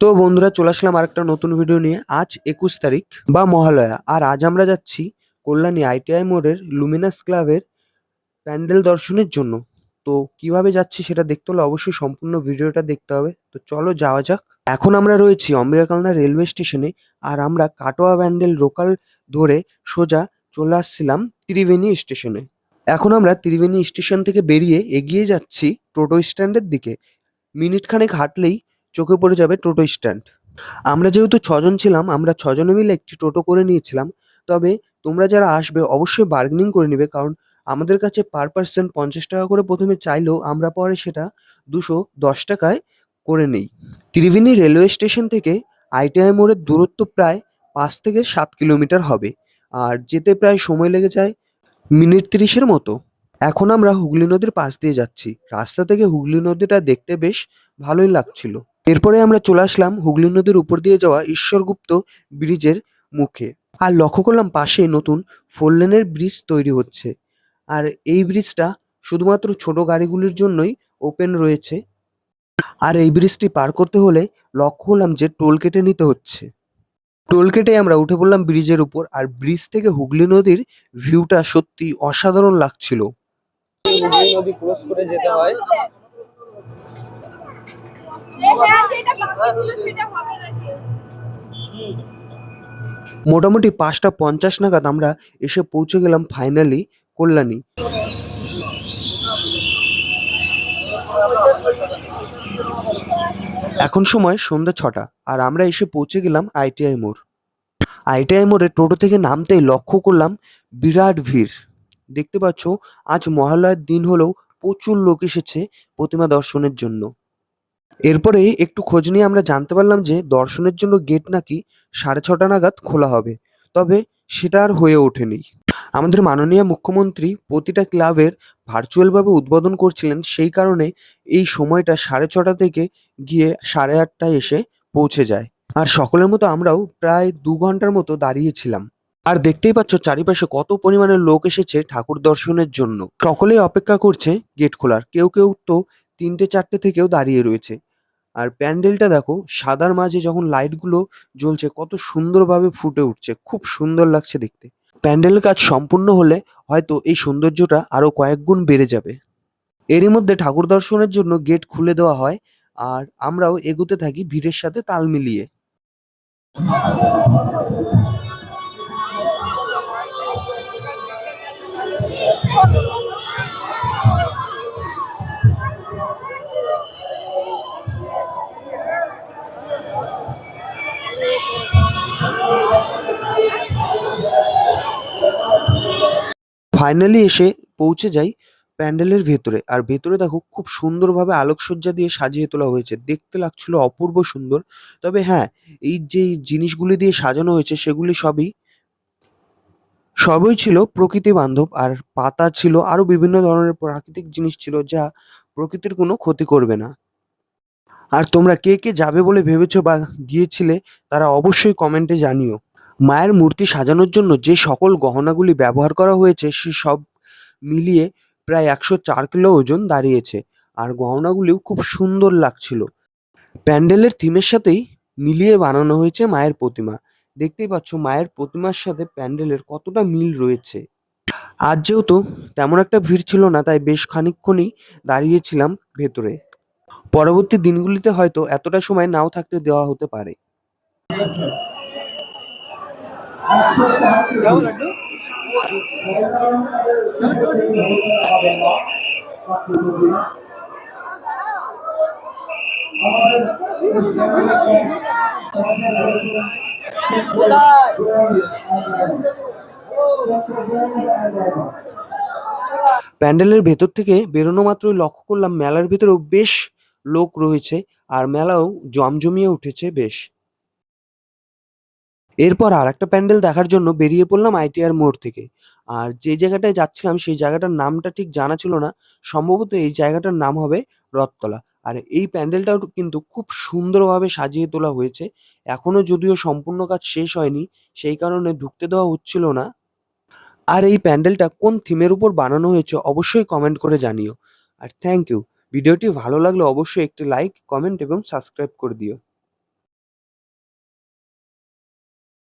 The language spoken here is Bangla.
তো বন্ধুরা, চলে আসলাম আরেকটা নতুন ভিডিও নিয়ে। আজ একুশ তারিখ বা মহালয়া। আর আজ আমরা যাচ্ছি কল্যাণী আইটিআই মোড়ের লুমিনাস ক্লাবের প্যান্ডেল দর্শনের জন্য। তো কীভাবে যাচ্ছি সেটা দেখতে হলে অবশ্যই সম্পূর্ণ ভিডিওটা দেখতে হবে। তো চলো যাওয়া যাক। এখন আমরা রয়েছি অম্বিকাকালনা রেলওয়ে স্টেশনে। আর আমরা কাটোয়া ব্যান্ডেল লোকাল ধরে সোজা চলে আসছিলাম ত্রিবেণী স্টেশনে। এখন আমরা ত্রিবেণী স্টেশন থেকে বেরিয়ে এগিয়ে যাচ্ছি টোটো স্ট্যান্ডের দিকে। মিনিটখানেক হাঁটলেই চোখে পড়ে যাবে টোটো স্ট্যান্ড। আমরা যেহেতু ছজন ছিলাম, আমরা ছজনে মিলে একটি টোটো করে নিয়েছিলাম। তবে তোমরা যারা আসবে অবশ্যই বার্গেনিং করে নেবে, কারণ আমাদের কাছে পার পার্সন পঞ্চাশ টাকা করে প্রথমে চাইলেও আমরা পরে সেটা দুশো দশ টাকায় করে নেই। ত্রিবেণী রেলওয়ে স্টেশন থেকে আইটিআই মোড়ের দূরত্ব প্রায় পাঁচ থেকে সাত কিলোমিটার হবে, আর যেতে প্রায় সময় লেগে যায় মিনিট তিরিশের মতো। এখন আমরা হুগলি নদীর পাশ দিয়ে যাচ্ছি। রাস্তা থেকে হুগলি নদীটা দেখতে বেশ ভালোই লাগছিল। এরপরে আমরা চলে আসলাম হুগলি নদীর উপর দিয়ে যাওয়া ঈশ্বরগুপ্ত ব্রিজের মুখে। আর লক্ষ্য করলাম পাশে নতুন ফোর লেনের ব্রিজ তৈরি হচ্ছে। আর এই ব্রিজটা শুধুমাত্র ছোট গাড়িগুলির জন্যই ওপেন রয়েছে। আর এই ব্রিজটি পার করতে হলে লক্ষ্য করলাম যে টোল কেটে নিতে হচ্ছে। টোল কেটে আমরা উঠে পড়লাম ব্রিজের উপর। আর ব্রিজ থেকে হুগলি নদীর ভিউটা সত্যি অসাধারণ লাগছিল। হুগলি নদী ক্রস করে যেতে হয়। মোটামুটি পাঁচটা পঞ্চাশ নাগাদ আমরা এসে পৌঁছে গেলাম ফাইনালি কল্যাণী। এখন সময় সন্ধ্যা ছটা আর আমরা এসে পৌঁছে গেলাম আইটিআই মোড়। আইটিআই মোড়ে টোটো থেকে নামতেই লক্ষ্য করলাম বিরাট ভিড়। দেখতে পাচ্ছ, আজ মহালয়ার দিন হলেও প্রচুর লোক এসেছে প্রতিমা দর্শনের জন্য। এরপরে একটু খোঁজ নিয়ে আমরা জানতে পারলাম যে দর্শনের জন্য গেট নাকি সাড়ে ছটা নাগাদ খোলা হবে। তবে সেটা আর হয়ে ওঠেনি। আমাদের মাননীয় মুখ্যমন্ত্রী প্রতিটা ক্লাবের ভার্চুয়ালভাবে উদ্বোধন করছিলেন, সেই কারণে এই সময়টা সাড়ে ছটা থেকে গিয়ে সাড়ে আটটায় এসে পৌঁছে যায়। আর সকলের মতো আমরাও প্রায় দু ঘণ্টার মতো দাঁড়িয়েছিলাম আর দেখতেই পাচ্ছ চারিপাশে কত পরিমাণে লোক এসেছে ঠাকুর দর্শনের জন্য। সকলেই অপেক্ষা করছে গেট খোলার। কেউ কেউ তো তিনটে চারটে থেকেও দাঁড়িয়ে রয়েছে। আর প্যান্ডেলটা দেখো, সাদার মাঝে যখন লাইটগুলো জ্বলছে, কত সুন্দরভাবে ফুটে উঠছে, খুব সুন্দর লাগছে দেখতে। প্যান্ডেলের কাজ সম্পূর্ণ হলে হয়তো এই সৌন্দর্যটা আরও কয়েক গুণ বেড়ে যাবে। এরই মধ্যে ঠাকুর দর্শনের জন্য গেট খুলে দেওয়া হয়, আর আমরাও এগোতে থাকি ভিড়ের সাথে তাল মিলিয়ে। ফাইনালি এসে পৌঁছে যাই প্যান্ডেলের ভেতরে। আর ভেতরে দেখো খুব সুন্দরভাবে আলোকসজ্জা দিয়ে সাজিয়ে তোলা হয়েছে। দেখতে লাগছিল অপূর্ব সুন্দর। তবে হ্যাঁ এই যে জিনিসগুলি দিয়ে সাজানো হয়েছে সেগুলি সবই সবই ছিল প্রকৃতি বান্ধব। আর পাতা ছিল, আরও বিভিন্ন ধরনের প্রাকৃতিক জিনিস ছিল যা প্রকৃতির কোনো ক্ষতি করবে না। আর তোমরা কে কে যাবে বলে ভেবেছো বা গিয়েছিলে তারা অবশ্যই কমেন্টে জানিও। মায়ের মূর্তি সাজানোর জন্য যে সকল গহনাগুলি ব্যবহার করা হয়েছে, সে সব মিলিয়ে প্রায় একশো চার কিলো ওজন দাঁড়িয়েছে। আর গহনাগুলিও খুব সুন্দর লাগছিল। প্যান্ডেলের থিমের সাথেই মিলিয়ে বানানো হয়েছে মায়ের প্রতিমা। দেখতেই পাচ্ছ, মায়ের প্রতিমার সাথে প্যান্ডেলের কতটা মিল রয়েছে। আজ যেহেতু তেমন একটা ভিড় ছিল না, তাই বেশ খানিকক্ষণই দাঁড়িয়েছিলাম ভেতরে। পরবর্তী দিনগুলিতে হয়তো এতটা সময় নাও থাকতে দেওয়া হতে পারে। প্যান্ডেলের ভেতর থেকে বেরোনো মাত্রই লক্ষ্য করলাম মেলার ভেতরেও বেশ লোক রয়েছে, আর মেলাও জমজমিয়ে উঠেছে বেশ। এরপর আর একটা প্যান্ডেল দেখার জন্য বেরিয়ে পড়লাম আইটিআর মোড় থেকে। আর যে জায়গাটায় যাচ্ছিলাম সেই জায়গাটার নামটা ঠিক জানা ছিল না। সম্ভবত এই জায়গাটার নাম হবে রথতলা। আর এই প্যান্ডেলটাও কিন্তু খুব সুন্দরভাবে সাজিয়ে তোলা হয়েছে। এখনও যদিও সম্পূর্ণ কাজ শেষ হয়নি, সেই কারণে ঢুকতে দেওয়া হচ্ছিল না। আর এই প্যান্ডেলটা কোন থিমের উপর বানানো হয়েছে অবশ্যই কমেন্ট করে জানিও। আর থ্যাংক ইউ। ভিডিওটি ভালো লাগলে অবশ্যই একটি লাইক, কমেন্ট এবং সাবস্ক্রাইব করে দিও।